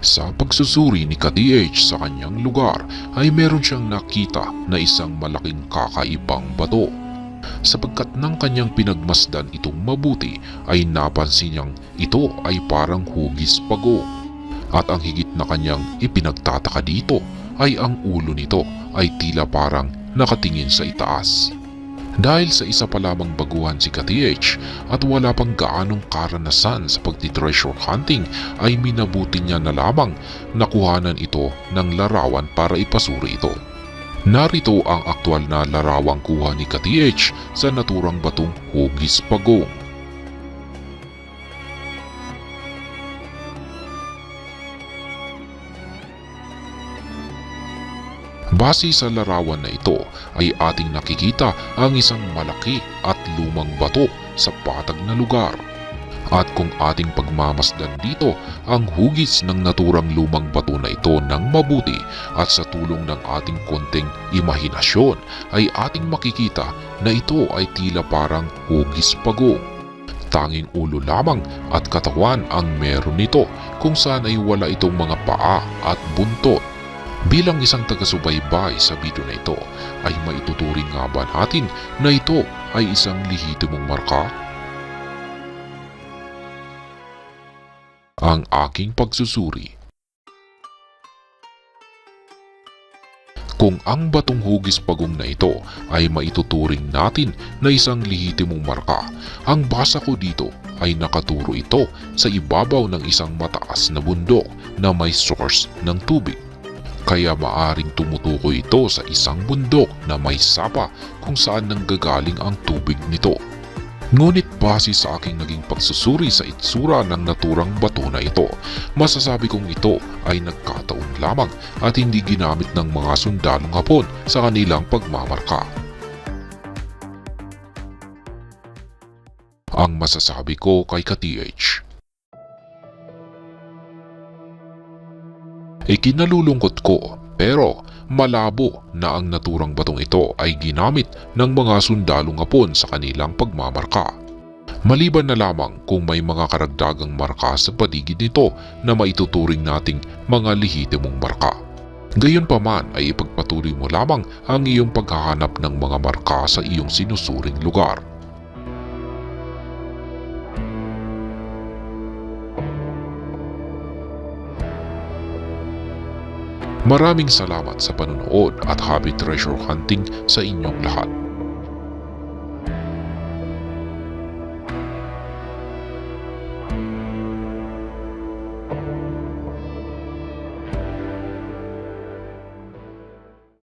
Sa pagsusuri ni Ka-TH sa kanyang lugar ay meron siyang nakita na isang malaking kakaibang bato. Sapagkat ng kanyang pinagmasdan itong mabuti ay napansin niyang ito ay parang hugis pagong. At ang higit na kanyang ipinagtataka dito ay ang ulo nito ay tila parang nakatingin sa itaas. Dahil sa isa pa lamang baguhan si Ka-TH at wala pang gaanong karanasan sa pagti-treasure hunting ay minabuti niya na lamang nakuhanan ito ng larawan para ipasuri ito. Narito ang aktwal na larawang kuha ni Ka-TH sa naturang batong hugis pagong. Base sa larawan na ito ay ating nakikita ang isang malaki at lumang bato sa patag na lugar. At kung ating pagmamasdan dito ang hugis ng naturang lumang bato na ito ng mabuti at sa tulong ng ating konting imahinasyon ay ating makikita na ito ay tila parang hugis pagong. Tanging ulo lamang at katawan ang meron nito kung saan ay wala itong mga paa at buntot. Bilang isang taga-subaybay sa video na ito ay maituturing nga ba natin na ito ay isang lehitimong marka? Ang aking pagsusuri Kung ang batong hugis pagong na ito ay maituturing natin na isang lehitimong marka, ang basa ko dito ay nakaturo ito sa ibabaw ng isang mataas na bundok na may source ng tubig kaya maaring tumutukoy ito sa isang bundok na may sapa kung saan nanggagaling ang tubig nito. Ngunit base sa aking naging pagsusuri sa itsura ng naturang bato na ito, masasabi kong ito ay nagkataon lamang at hindi ginamit ng mga sundalong hapon sa kanilang pagmamarka. Ang masasabi ko kay ka-TH Ikinalulungkot ko pero malabo na ang naturang batong ito ay ginamit ng mga sundalong hapon sa kanilang pagmamarka. Maliban na lamang kung may mga karagdagang marka sa paligid nito na maituturing nating mga lehitimong marka. Gayon pa man ay ipagpatuloy mo lamang ang iyong paghahanap ng mga marka sa iyong sinusuring lugar. Maraming salamat sa panonood at happy treasure hunting sa inyong lahat.